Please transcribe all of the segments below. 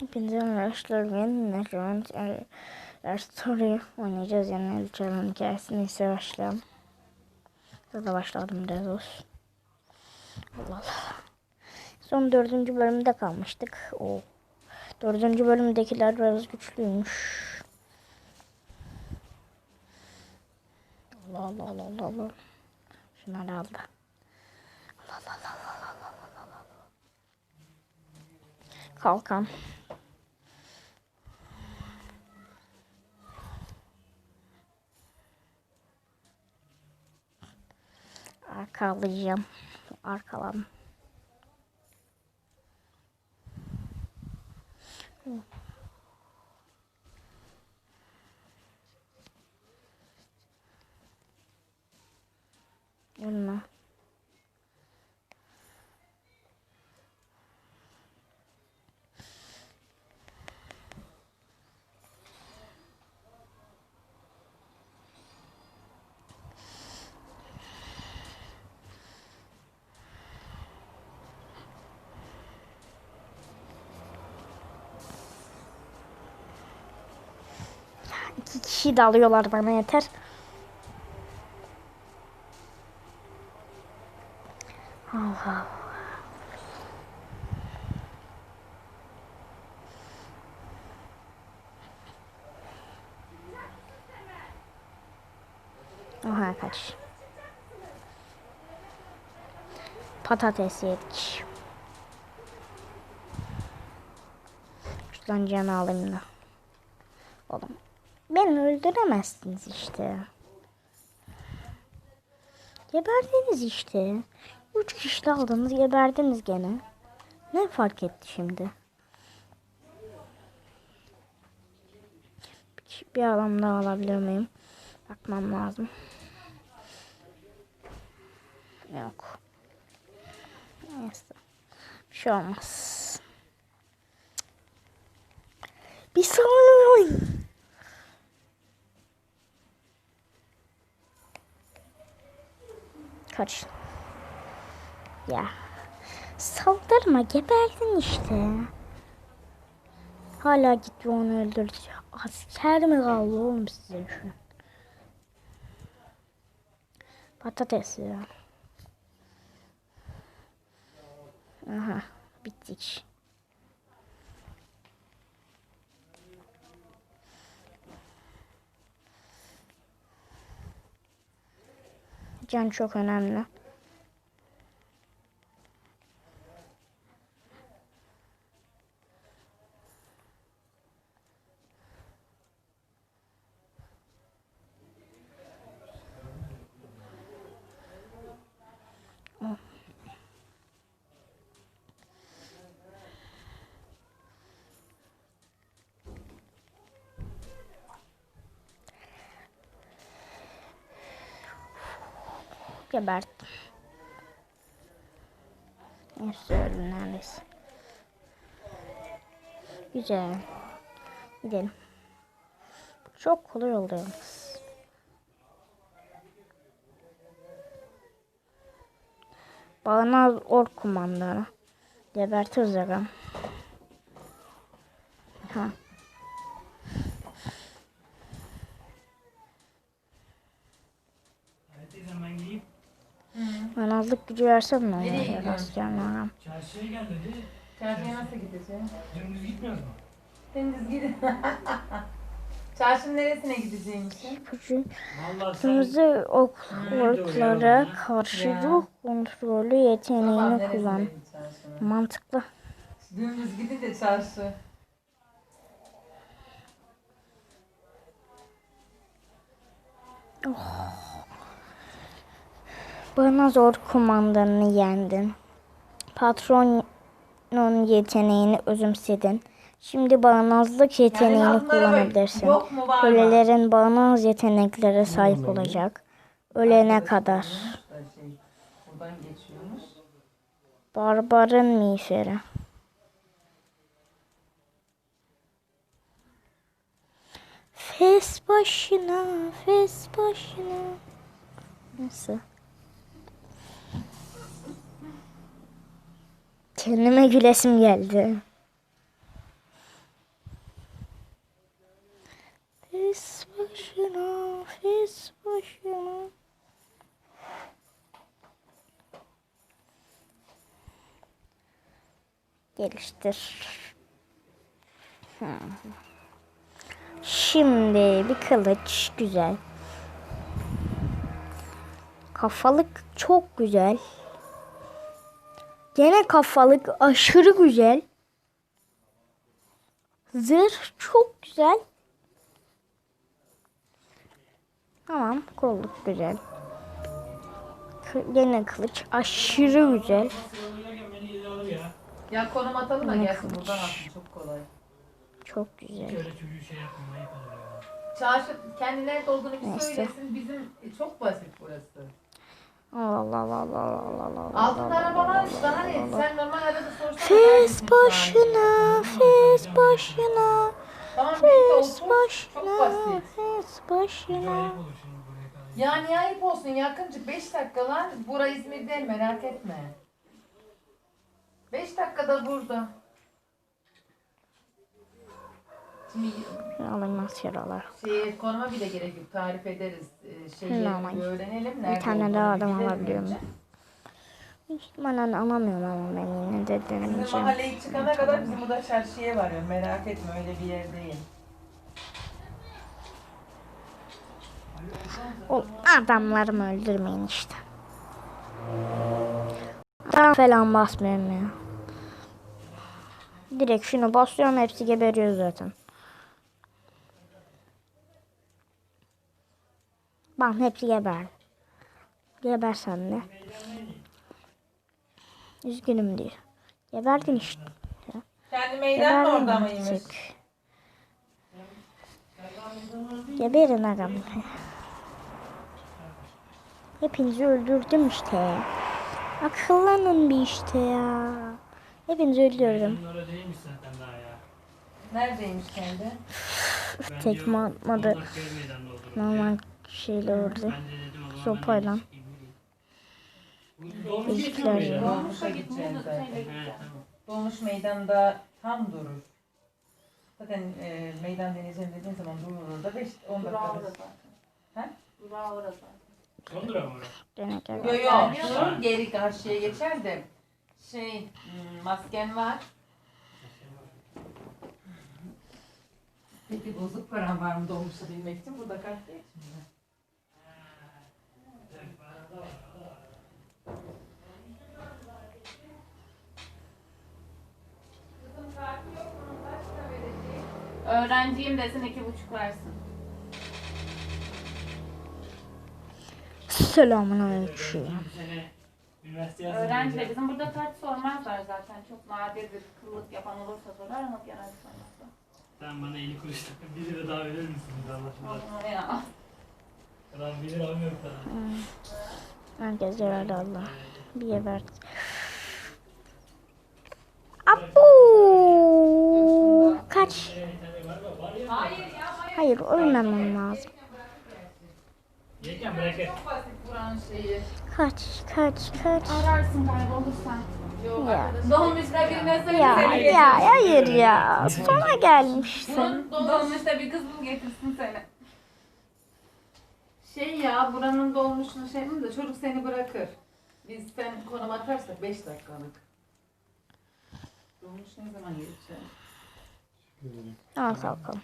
Hepinize arkadaşlar ben Necrant Er Story oynayacağız yani Lütfen hikayesini ise başlayalım. Burada başladım biraz olsun. Allah Allah. Son dördüncü bölümde kalmıştık. O dördüncü bölümdekiler biraz güçlüymüş. Allah Allah Allah Allah. Şunları aldı. Allah Allah Allah Allah Allah Allah Allah. Kalkan. Arkalayacağım. Arkalan. Ölme. İki kişi dalıyorlar bana yeter. Allah. Aha kaç. Patates yedik. Şuradan canı alayım da. Oğlum beni öldüremezsiniz işte. Geberdiniz işte. Üç kişi aldınız geberdiniz gene. Ne fark etti şimdi? Bir, adam daha alabilir miyim? Bakmam lazım. Yok. Neyse. Bir şey olmaz. Bir saniye. Kaç. Ya. Saldırma geberdin işte. Hala gitti onu öldürdü. Asker mi kaldı oğlum size şu? Patates ya. Aha bittik. Can çok önemli. Geberttim. Neyse öldü neredeyse. Güzel. Gidelim. Çok kolay oldu yalnız. Bağnaz ork kumandanı. Gebertiriz agam. Ha. Manazlık gücü versem ne olur? Nereye gidiyorsun? Askerim agam. Çarşıya gel dedi. Çarşıya nasıl gideceğim? Dümdüz gitmiyoruz mu? Deniz gidin. Çarşının neresine sen Kırmızı ok, Nerede orklara oraya ya? karşı Ya. ruh kontrolü yeteneğini neresine kullan. Mantıklı. Dümdüz gidin de çarşı. Bana zor kumandanını yendin. Patronun yeteneğini özümsedin. Şimdi bağnazlık yeteneğini bak. kullanabilirsin. Kölelerin bağnaz yeteneklere sahip olacak. Ölene kadar. Şey. Barbarın miğferi. Fes başına, fes başına. Nasıl? Kendime gülesim geldi. Fes başına, fes başına. Geliştir. Şimdi bir kılıç güzel. Kafalık çok güzel. Gene kafalık aşırı güzel. Zırh çok güzel. Tamam kolluk güzel. Gene kılıç aşırı güzel. Ya. Konum atalım da gelsin buradan atsın çok kolay. Çok güzel. Şey. Çarşı kendi nerede olduğunu bir Neyse. söylesin. Bizim e, çok basit burası. Allah Allah Allah Allah Allah. Altında araba var işte hani sen normal arada sorsana. Fes başına, fes başına, Tamam fes başına, fes başına. ayıp olur şimdi buraya kadar. Ya niye ayıp olsun yakıncık 5 dakika lan. Bura İzmir değil merak etme. 5 dakikada burada. Şimdi Alınmaz yaralar. şey, konuma bile gerek yok. Tarif ederiz. Şey, Normal. bir öğrenelim. Nerede tane daha bir adam bilelim alabiliyor önce. muyum? Hiç bana anlamıyorum ama ben yine de Bizim denemeyeceğim. mahalleye çıkana kadar bizim burada çarşıya varıyor. Merak etme öyle bir yer değil. O adamlarımı öldürmeyin işte. Ben falan basmıyorum ya. Direkt şunu basıyorum hepsi geberiyor zaten. Bak hepsi geber. Geber sen de. Üzgünüm diyor. Geberdin işte. Kendi meydan da orada mıymış? Geberin adam. Hepinizi öldürdüm işte. Akıllanın bir işte ya. Hepinizi öldürdüm. Ya. Neredeymiş kendi? Tekme atmadı. Normal şeyle orada. Sopayla. muydu? ya. Dolmuş meydanda tam durur. Zaten e, meydan deneyeceğim dediğin zaman durur orada 5 10 dakika. He? Son durak mı orası? Gene Yo geber. yo durur geri karşıya geçer de şey hmm, masken var. Peki bozuk paran var mı dolmuşa bilmek için burada kart değil şimdi. Öğrenciyim desin iki buçuk versin. Selamun aleyküm. Öğrenci de bizim burada kaç sormazlar zaten. Çok nadirdir kıllık yapan olursa sorar ama genelde sormazlar. Sen bana 50 kuruş 1 lira daha verir misiniz Allah aşkına? Ya. Ben 1 lira alamıyorum sana. Herkes yararlı Allah. Bir geber. Abu! Kaç. Hayır ya hayır. Ölmemem lazım. Kaç, kaç, kaç. Ararsın kaybolursan. Yok Ya. Dolmuşta birine söyle Ya, seni ya, hayır ya. Sona gelmişsin. Dolmuşta bir kız mı getirsin seni? Şey ya buranın dolmuşunu şey mi de çocuk seni bırakır. Biz sen konum atarsak 5 dakikalık. Dolmuş ne zaman geçecek? Al bakalım.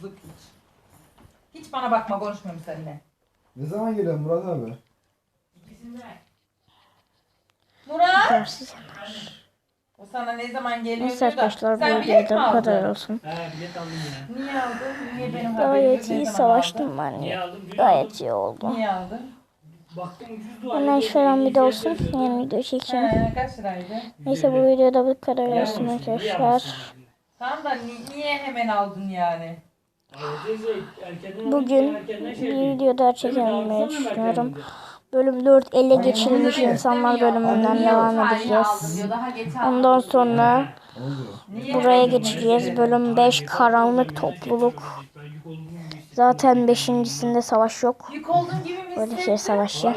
Zık hiç. Hiç bana bakma konuşmuyorum seninle. Ne zaman geliyor Murat abi? Murat! Dersiz. O sana ne zaman geliyor Neyse diyor da. arkadaşlar bu Sen bilet videoda mi bu kadar aldın? olsun. He bilet aldım yine. Niye aldın? Niye benim haberim yok? Gayet Ne iyi zaman savaştım ben Niye ya. aldım? Gayet iyi oldu. Niye aldın? Baktım ucuzdu. Bundan sonra bir de olsun. Yeni video çekeceğim. He, kaç liraydı? Neyse bu videoda bu kadar olsun arkadaşlar. Tamam da ni- niye hemen aldın yani? Bugün bir video daha çekmeyi düşünüyorum. Bölüm 4 ele geçirilmiş insanlar bölümünden devam edeceğiz. Ondan sonra buraya geçeceğiz. Bölüm 5 karanlık topluluk. Zaten 5.sinde savaş yok. Böyle şey savaşı.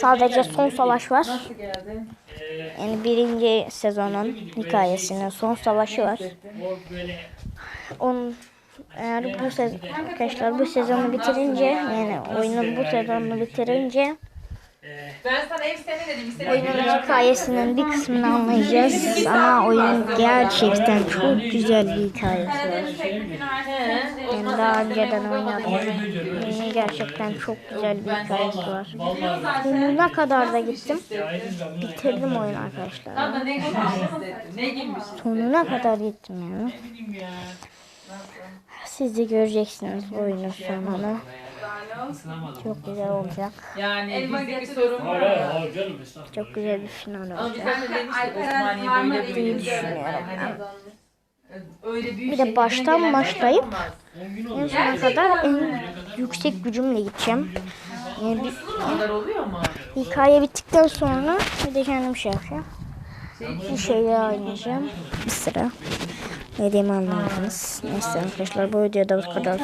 Sadece son savaş var. Yani birinci sezonun hikayesinin son savaşı var. Hissettin? O böyle Onun Eğer bu sezon arkadaşlar bu sezonu bitirince yani oyunun bu sezonunu bitirince Ben sana ev dedim. Oyunun hikayesinin bir kısmını anlayacağız ama oyunun gerçekten çok güzel bir hikayesi var. Ben daha önceden oynadım. Gerçekten çok güzel bir hikayesi var. Sonuna kadar da gittim. Bitirdim oyunu arkadaşlar. Şey şey Sonuna kadar gittim yani. Siz de göreceksiniz bu oyunun sonunu. Çok güzel olacak. Yani Elma bir sorun var. Çok güzel bir final olacak. böyle düşünüyorum. Hani öyle büyük Bir de şehirden baştan gelenler başlayıp yapamaz. 10 gün En sona kadar en yüksek gücümle gideceğim. Yani bir hikaye bittikten sonra bir de kendim şey yapacağım. Bir şeyler oynayacağım. Bir sıra. Ne diyeyim anlamadınız. Neyse arkadaşlar bu videoda bu kadar.